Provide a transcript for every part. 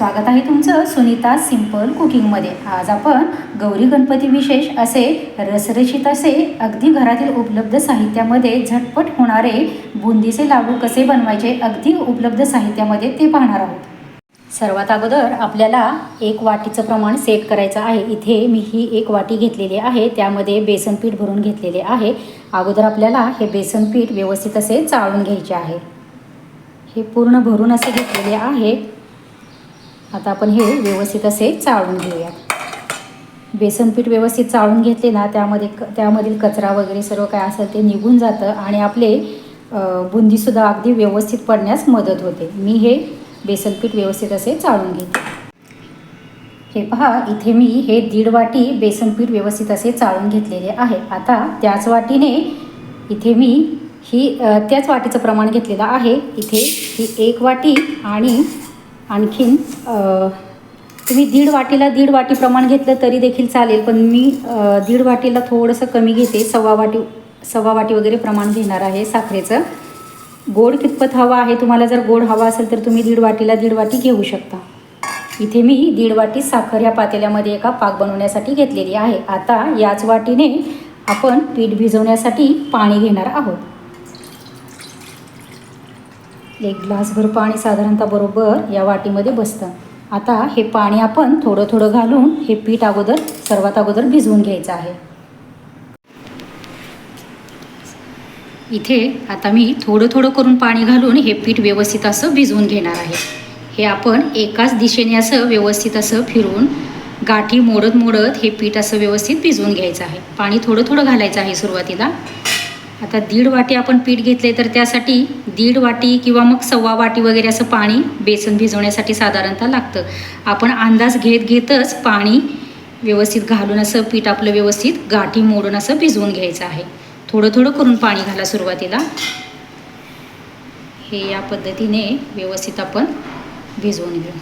स्वागत आहे तुमचं सुनीता सिंपल कुकिंगमध्ये. आज आपण गौरी गणपती विशेष असे रसरशीत असे अगदी घरातील उपलब्ध साहित्यामध्ये झटपट होणारे बुंदीचे लाडू कसे बनवायचे अगदी उपलब्ध साहित्यामध्ये ते पाहणार आहोत. सर्वात अगोदर आपल्याला एक वाटीचं प्रमाण सेट करायचं आहे. इथे मी ही एक वाटी घेतलेली आहे. त्यामध्ये बेसन पीठ भरून घेतलेले आहे. अगोदर आपल्याला हे बेसन पीठ व्यवस्थित असे चाळून घ्यायचे आहे. हे पूर्ण भरून असे घेतलेले आहे. आता आपण हे व्यवस्थित असे चाळून घेऊयात. बेसनपीठ व्यवस्थित चाळून घेतले ना त्यामध्ये क त्यामधील कचरा वगैरे सर्व काय असेल ते निघून जातं आणि आपले बुंदीसुद्धा अगदी व्यवस्थित पडण्यास मदत होते. मी हे बेसनपीठ व्यवस्थित असे चाळून घेते. हे पहा इथे मी हे दीड वाटी बेसनपीठ व्यवस्थित असे चाळून घेतलेले आहे. आता त्याच वाटीने इथे मी ही त्याच वाटीचं प्रमाण घेतलेलं आहे. इथे ही एक वाटी आणि आणखीन तुम्ही दीड वाटीला दीड वाटी प्रमाण घेतलं तरी देखील चालेल पण मी दीड वाटीला थोडंसं कमी घेते. सव्वा वाटी सव्वा वाटी वगैरे प्रमाण घेणार आहे साखरेचं. गोड कितपत हवा आहे तुम्हाला जर गोड हवा असेल तर तुम्ही दीड वाटीला दीड वाटी घेऊ शकता. इथे मी दीड वाटी साखर या पातेल्यामध्ये एका पाक बनवण्यासाठी घेतलेली आहे. आता याच वाटीने आपण पीठ भिजवण्यासाठी पाणी घेणार आहोत. एक ग्लासभर पाणी साधारणतः बरोबर या वाटीमध्ये बसतं. आता हे पाणी आपण थोडं थोडं घालून हे पीठ अगोदर सर्वात अगोदर भिजवून घ्यायचं आहे. इथे आता मी थोडं थोडं करून पाणी घालून हे पीठ व्यवस्थित असं भिजवून घेणार आहे. हे आपण एकाच दिशेने असं व्यवस्थित असं फिरून गाठी मोडत मोडत हे पीठ असं व्यवस्थित भिजवून घ्यायचं आहे. पाणी थोडं थोडं घालायचं आहे सुरुवातीला. आता दीड वाटी आपण पीठ घेतले तर त्यासाठी दीड वाटी किंवा मग सव्वा वाटी वगैरे असं पाणी बेसन भिजवण्यासाठी साधारणतः लागतं. आपण अंदाज घेत घेतच पाणी व्यवस्थित घालून असं पीठ आपलं व्यवस्थित गाठी मोडून असं भिजवून घ्यायचं आहे. थोडं थोडं करून पाणी घाला सुरुवातीला. हे या पद्धतीने व्यवस्थित आपण भिजवून घेऊ.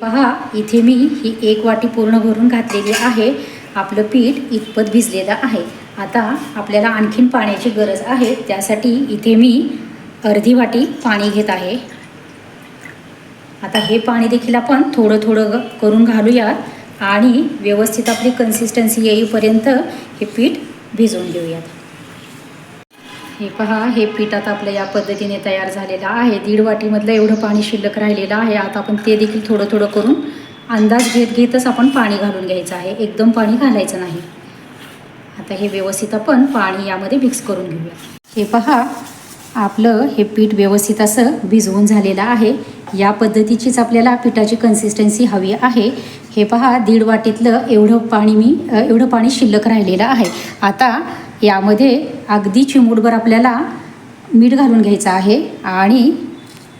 पहा इथे मी ही एक वाटी पूर्ण भरून घातलेली आहे. आपलं पीठ इतपत भिजलेलं आहे. आता आपल्याला आणखीन पाण्याची गरज आहे. त्यासाठी इथे मी अर्धी वाटी पाणी घेत आहे. आता हे पाणी देखील आपण थोडं थोडं ग- करून घालूयात आणि व्यवस्थित आपली कन्सिस्टन्सी येईपर्यंत हे पीठ भिजवून घेऊयात. हे पहा हे पीठ आता आपलं या पद्धतीने तयार झालेलं आहे. दीड वाटीमधलं एवढं पाणी शिल्लक राहिलेलं आहे. आता आपण ते देखील थोडं थोडं करून अंदाज घेत घेतच आपण पाणी घालून घ्यायचं आहे. एकदम पाणी घालायचं नाही. आता हे व्यवस्थित आपण पाणी यामध्ये मिक्स करून घेऊया. हे पहा आपलं हे पीठ व्यवस्थित असं भिजवून झालेलं आहे. या पद्धतीचीच आपल्याला पिठाची कन्सिस्टन्सी हवी आहे. हे पहा दीड वाटीतलं एवढं पाणी मी एवढं पाणी शिल्लक राहिलेलं आहे. आता यामध्ये अगदी चिमूटभर आपल्याला मीठ घालून घ्यायचं आहे आणि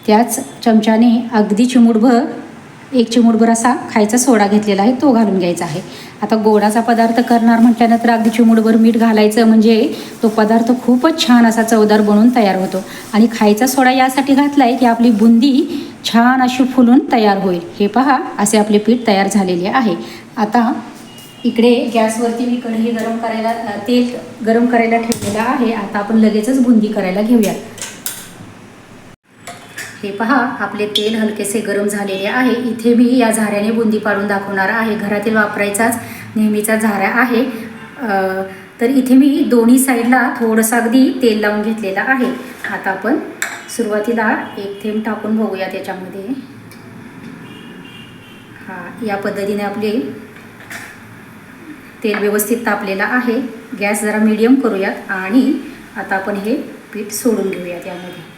त्याच चमच्याने अगदी चिमूटभर एक चिमूटभर असा खायचा सोडा घेतलेला आहे तो घालून घ्यायचा आहे. आता गोडाचा पदार्थ करणार म्हटल्यानंतर अगदी चिमूटभर मीठ घालायचं म्हणजे तो पदार्थ खूपच छान असा चवदार बनून तयार होतो. आणि खायचा सोडा यासाठी घातला आहे की आपली बुंदी छान अशी फुलून तयार होईल. हे पहा असे आपले पीठ तयार झालेले आहे. आता इकडे गॅसवरती मी कढई गरम करायला तेल गरम करायला ठेवलेलं आहे. आता आपण लगेचच बुंदी करायला घेऊया हे पहा आपले तेल हलकेसे गरम झालेले आहे. इथे मी या झाऱ्याने बुंदी पाडून दाखवणार आहे. घरातील वापरायचाच नेहमीचा झारा आहे. तर इथे मी दोन्ही साईडला थोडंसं अगदी तेल लावून घेतलेलं आहे. आता आपण सुरुवातीला एक थेंब टाकून बघूया त्याच्यामध्ये. हा या पद्धतीने आपले तेल व्यवस्थित तापलेलं आहे. गॅस जरा मीडियम करूयात आणि आता आपण हे पीठ सोडून घेऊयात यामध्ये.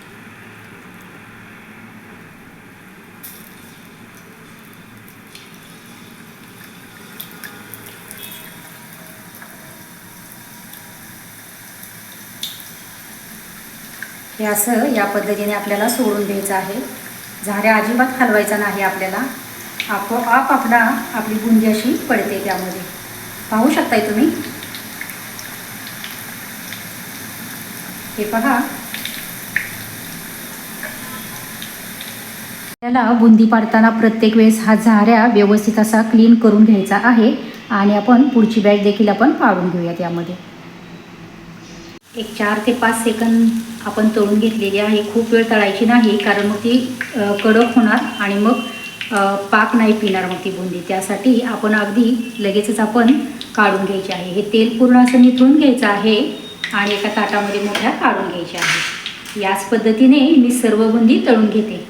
हे असं या पद्धतीने आपल्याला सोडून द्यायचं आहे. झाऱ्या अजिबात हलवायचा नाही आपल्याला. आपोआप आपला आपली बुंदी अशी पडते त्यामध्ये. पाहू शकताय तुम्ही? हे पहा. आपल्याला बुंदी पाडताना प्रत्येक वेळेस हा झाऱ्या व्यवस्थित असा क्लीन करून घ्यायचा आहे आणि आपण पुढची बॅग देखील आपण पाडून घेऊया त्यामध्ये एक चार ते पाच सेकंद आपण तळून घेतलेली आहे. खूप वेळ तळायची नाही कारण मग ती कडक होणार आणि मग पाक नाही पिणार मग ती बुंदी. त्यासाठी आपण अगदी लगेचच आपण काढून घ्यायची आहे. हे तेल पूर्ण असं निथळून घ्यायचं आहे आणि एका ताटामध्ये मोठ्या काढून घ्यायच्या आहे. याच पद्धतीने मी सर्व बुंदी तळून घेते.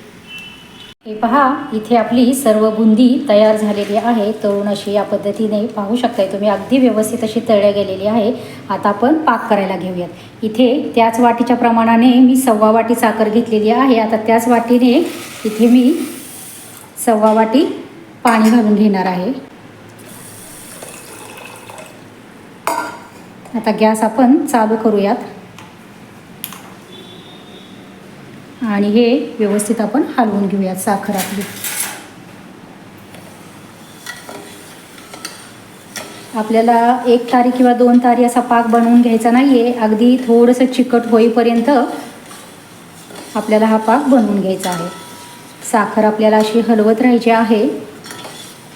हे पहा इथे आपली सर्व बुंदी तयार झालेली आहे. तळून अशी या पद्धतीने पाहू शकताय तुम्ही. अगदी व्यवस्थित अशी तळल्या गेलेली आहे. आता आपण पाक करायला घेऊयात. इथे त्याच वाटीच्या प्रमाणाने मी सव्वा वाटी साखर घेतलेली आहे. आता त्याच वाटीने इथे मी सव्वा वाटी पाणी घालून घेणार आहे. आता गॅस आपण चालू करूयात. आणि हे व्यवस्थित आपण हलवून घेऊयात साखर आपली. आपल्याला एक तारी किंवा दोन तारी असा पाक बनवून घ्यायचा नाही आहे अगदी थोडंसं चिकट होईपर्यंत आपल्याला हा पाक बनवून घ्यायचा आहे. साखर आपल्याला अशी हलवत राहायची आहे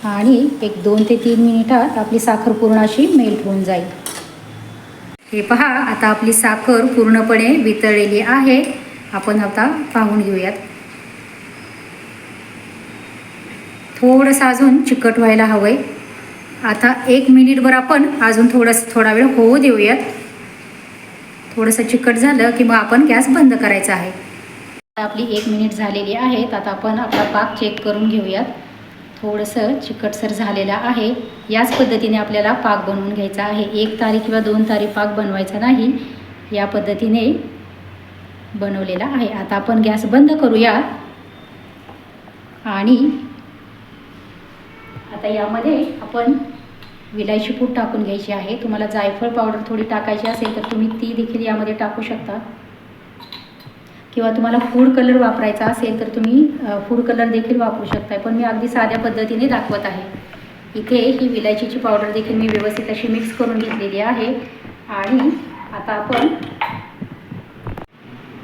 आणि एक दोन ते तीन मिनिटात आपली साखर पूर्ण अशी मेल्ट होऊन जाईल. हे पहा आता आपली साखर पूर्णपणे वितळलेली आहे. आपण आता पाहून घेऊयात. थोडंसं अजून चिकट व्हायला हवं आहे आता एक मिनिटभर आपण अजून थोडंसं थोडा वेळ होऊ देऊयात. थोडंसं चिकट झालं की मग आपण गॅस बंद करायचा आहे. आता आपली एक मिनिट झालेली आहे आता आपण आपला पाक चेक करून घेऊयात. थोडंसं चिकटसर झालेला आहे. याच पद्धतीने आपल्याला पाक बनवून घ्यायचा आहे. एक तारी किंवा दोन तारी पाक बनवायचा नाही. या पद्धतीने बनवलेला आहे. आता आपण गॅस बंद करूया. आणि आता यामध्ये आपण विलायची पूड टाकून घ्यायची आहे. तुम्हाला जायफळ पावडर थोडी टाकायची असेल तर तुम्ही ती देखील यामध्ये टाकू शकता. किंवा तुम्हाला फूड कलर वापरायचा असेल तर तुम्ही फूड कलर देखील वापरू शकताय. पण मी अगदी साध्या पद्धतीने दाखवत आहे. इथे ही विलायचीची पावडर देखील मी व्यवस्थित अशी मिक्स करून घेतलेली आहे. आणि आता आपण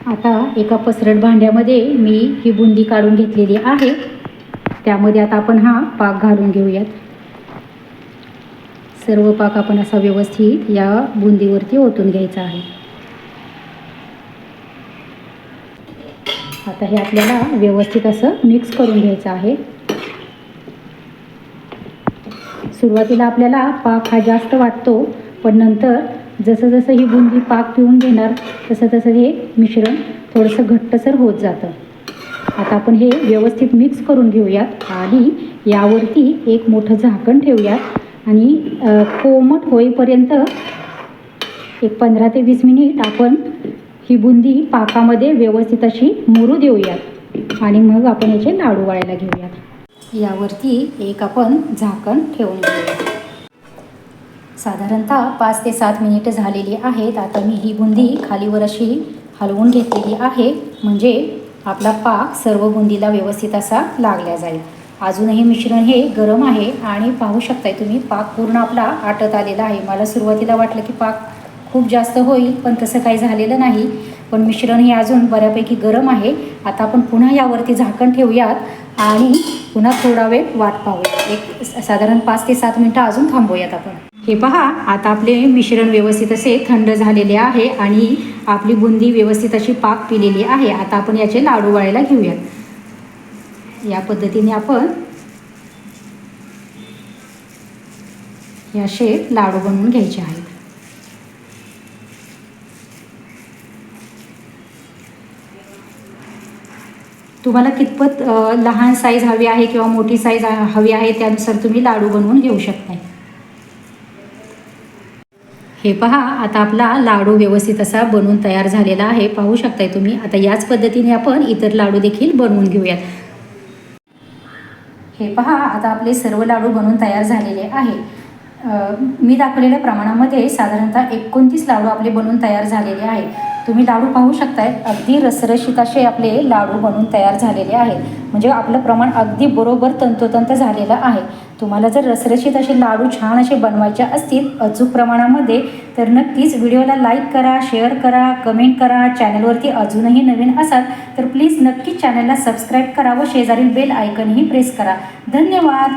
आता एका पसरट भांड्यामध्ये मी ही बुंदी काढून घेतलेली आहे. त्यामध्ये आता आपण हा पाक घालून घेऊयात. सर्व पाक आपण असा व्यवस्थित या बुंदीवरती ओतून घ्यायचा आहे. आता हे आपल्याला व्यवस्थित असं मिक्स करून घ्यायचं आहे. सुरुवातीला आपल्याला पाक हा जास्त वाटतो पण नंतर जसं जसं ही बुंदी पाक पिऊन घेणार तसं तसं हे मिश्रण थोडंसं घट्टसर होत जातं. आता आपण हे व्यवस्थित मिक्स करून घेऊयात आणि यावरती एक मोठं झाकण ठेवूयात. आणि कोमट होईपर्यंत एक पंधरा ते वीस मिनिट आपण ही बुंदी पाकामध्ये व्यवस्थित अशी मुरू देऊयात. आणि मग आपण याचे लाडू वाळायला घेऊयात. यावरती एक आपण झाकण ठेवून घेऊयात. साधारणतः पाच ते सात मिनिटं झालेली आहेत. आता मी ही बुंदी खालीवर अशी हलवून घेतलेली आहे. म्हणजे आपला पाक सर्व बुंदीला व्यवस्थित असा लागल्या जाईल. अजूनही मिश्रण हे गरम आहे आणि पाहू शकताय तुम्ही पाक पूर्ण आपला आटत आलेला आहे. मला सुरुवातीला वाटलं की पाक खूप जास्त होईल पण तसं काही झालेलं नाही. पण मिश्रण हे अजून बऱ्यापैकी गरम आहे. आता आपण पुन्हा यावरती झाकण ठेवूयात आणि पुन्हा थोडा वेळ वाट पाहूया एक साधारण पाच ते सात मिनटं अजून थांबूयात आपण. हे पहा आता आपले मिश्रण व्यवस्थित असे थंड झालेले आहे आणि आपली बुंदी व्यवस्थित अशी पाक पिलेली आहे. आता आपण याचे लाडू वाळायला घेऊयात. या पद्धतीने आपण हे असे लाडू बनवून घ्यायचे आहेत. तुम्हाला कितपत लहान साईज हवी आहे किंवा मोठी साईज हवी आहे त्यानुसार तुम्ही लाडू बनवून घेऊ शकता हे पहा आता आपला लाडू व्यवस्थित असा बनवून तयार झालेला आहे. पाहू शकताय तुम्ही. आता याच पद्धतीने आपण इतर लाडू देखील बनवून घेऊयात. हे पहा आता आपले सर्व लाडू बनवून तयार झालेले आहे. मी दाखवलेल्या प्रमाणामध्ये साधारणतः एकोणतीस लाडू आपले बनवून तयार झालेले आहे तुम्ही लाडू पाहू शकताय अगदी रसरशीत असे आपले लाडू बनवून तयार झालेले आहेत. म्हणजे आपलं प्रमाण अगदी बरोबर तंतोतंत झालेलं आहे. तुम्हाला जर रसरशीत असे लाडू छान असे बनवायचे असतील अचूक प्रमाणामध्ये तर नक्कीच व्हिडिओला लाईक करा शेअर करा कमेंट करा. चॅनलवरती अजूनही नवीन असाल तर प्लीज नक्कीच चॅनलला सबस्क्राईब करा व शेजारील बेल आयकनही प्रेस करा. धन्यवाद!